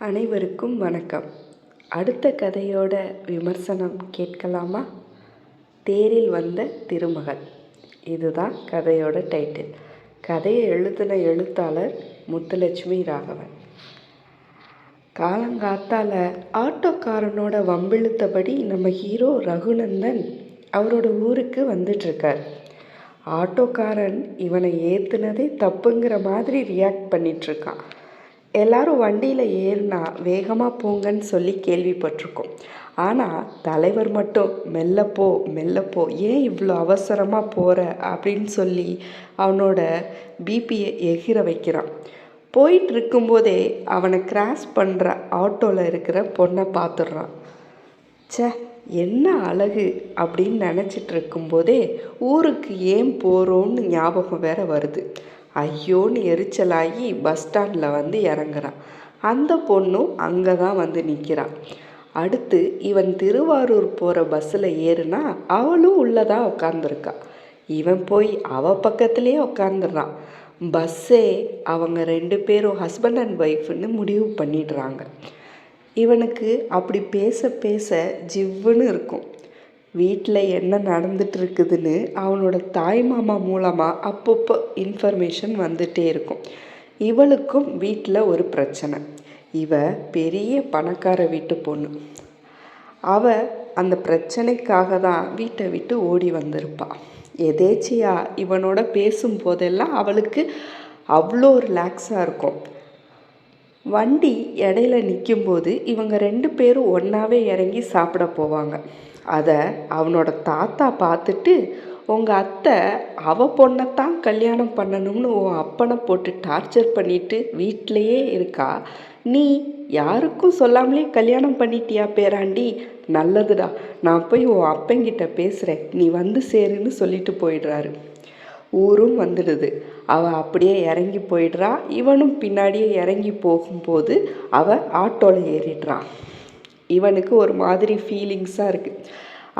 அனைவருக்கும் வணக்கம். அடுத்த கதையோட விமர்சனம் கேட்கலாமா? தேரில் வந்த திருமகள். இதுதான் கதையோட டைட்டில். கதையை எழுதின எழுத்தாளர் முத்துலட்சுமி ராகவன். காலங்காத்தால் ஆட்டோக்காரனோட வம்பிழுத்தபடி நம்ம ஹீரோ ரகுநந்தன் அவரோட ஊருக்கு வந்துட்டுருக்கார். ஆட்டோக்காரன் இவனை ஏற்றுனதே தப்புங்கிற மாதிரி ரியாக்ட் பண்ணிகிட்ருக்கான் எல்லாரும் வண்டியில் ஏறினா வேகமாக போங்கன்னு சொல்லி கேள்விப்பட்டிருக்கோம். ஆனால் தலைவர் மட்டும் மெல்லப்போ மெல்லப்போ ஏன் இவ்வளோ அவசரமாக போகிற அப்படின்னு சொல்லி அவனோட பிபியை எகிற வைக்கிறான். போயிட்டு இருக்கும்போதே அவனை கிராஸ் பண்ணுற ஆட்டோவில் இருக்கிற பொண்ணை பார்த்துடுறான் சே என்ன அழகு! அப்படின்னு நினச்சிட்டு இருக்கும்போதே ஊருக்கு ஏன் போகிறோன்னு ஞாபகம் வேற வருது. ஐயோன்னு எரிச்சலாகி பஸ் ஸ்டாண்டில் வந்து இறங்குறான் அந்த பொண்ணும் அங்கே தான் வந்து நிற்கிறான் அடுத்து இவன் திருவாரூர் போகிற பஸ்ஸில் ஏறுனா அவளும் உள்ளே தான் உட்காந்துருக்கா இவன் போய் அவ பக்கத்துலேயே உட்காந்துடுறான் பஸ்ஸே அவங்க ரெண்டு பேரும் ஹஸ்பண்ட் அண்ட் ஒய்ஃப்னு முடிவு பண்ணிடுறாங்க. இவனுக்கு அப்படி பேச பேச ஜிவ்வுன்னு இருக்கும். வீட்டில் என்ன நடந்துட்டு இருக்குதுன்னு அவனோட தாய் மாமா மூலமாக அப்பப்போ இன்ஃபர்மேஷன் வந்துகிட்டே இருக்கும். இவளுக்கும் வீட்டில் ஒரு பிரச்சனை. இவ பெரிய பணக்கார வீட்டு பொண்ணு. அவ அந்த பிரச்சனைக்காக தான் வீட்டை விட்டு ஓடி வந்திருப்பா. எதேச்சியா இவனோட பேசும்போதெல்லாம் அவளுக்கு அவ்வளோ ரிலாக்ஸாக இருக்கும். வண்டி இடையில நிற்கும்போது இவங்க ரெண்டு பேரும் ஒன்றாவே இறங்கி சாப்பிட போவாங்க. அதை அவனோட தாத்தா பார்த்துட்டு உங்கள் அத்தை அவ பொண்ணைத்தான் கல்யாணம் பண்ணணும்னு உன் அப்பனை போட்டு டார்ச்சர் பண்ணிட்டு வீட்டிலையே இருக்கா? நீ யாருக்கும் சொல்லாமலே கல்யாணம் பண்ணிட்டியா பேராண்டி? நல்லதுடா நான் போய் உன் அப்பங்கிட்ட பேசுகிறேன் நீ வந்து சேருன்னு சொல்லிட்டு போயிடுறாரு. ஊரும் வந்துடுது. அவள் அப்படியே இறங்கி போயிடுறா. இவனும் பின்னாடியே இறங்கி போகும்போது அவள் ஆட்டோவில் ஏறிடுறான் இவனுக்கு ஒரு மாதிரி ஃபீலிங்ஸாக இருக்குது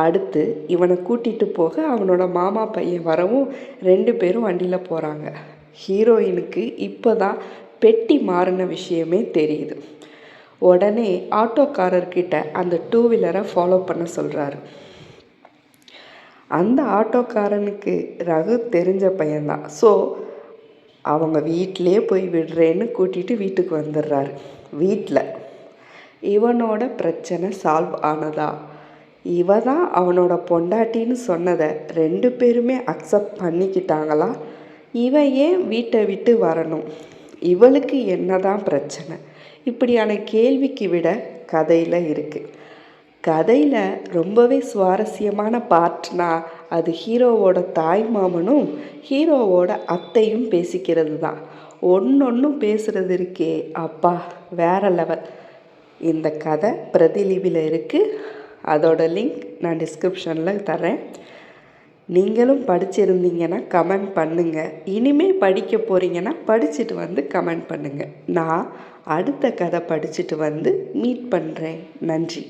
அடுத்து இவனை கூட்டிகிட்டு போக அவனோட மாமா பையன் வரவும் ரெண்டு பேரும் வண்டியில் போகிறாங்க ஹீரோயினுக்கு இப்போ தான் பெட்டி மாறின விஷயமே தெரியுது. உடனே ஆட்டோக்காரர்கிட்ட அந்த டூ வீலரை ஃபாலோ பண்ண சொல்கிறாரு அந்த ஆட்டோக்காரனுக்கு ரகு தெரிஞ்ச பையன்தான். ஸோ அவங்க வீட்டிலே போய் விடுறேன்னு கூட்டிகிட்டு வீட்டுக்கு வந்துடுறாரு. வீட்டில் இவனோட பிரச்சனை சால்வ் ஆனதா? இவ தான் அவனோட பொண்டாட்டின்னு சொன்னதை ரெண்டு பேருமே அக்செப்ட் பண்ணிக்கிட்டாங்களா? இவன் ஏன் வீட்டை விட்டு வரணும்? இவளுக்கு என்னதான் பிரச்சனை? இப்படியான கேள்விக்கு விட கதையில் இருக்குது கதையில் ரொம்பவே சுவாரஸ்யமான பார்ட்னா அது ஹீரோவோட தாய் மாமனும் ஹீரோவோட அத்தையும் பேசிக்கிறது தான் ஒன்றொன்றும் பேசுகிறது இருக்கே அப்பா வேற லெவல் இந்த கதை பிரதிலிபியில் இருக்குது அதோட லிங்க் நான் டிஸ்கிரிப்ஷனில் தரேன் நீங்களும் படிச்சிருந்தீங்கன்னா கமெண்ட் பண்ணுங்கள் இனிமேல் படிக்க போகிறீங்கன்னா படிச்சுட்டு வந்து கமெண்ட் பண்ணுங்கள் நான் அடுத்த கதை படிச்சுட்டு வந்து மீட் பண்ணுறேன் நன்றி.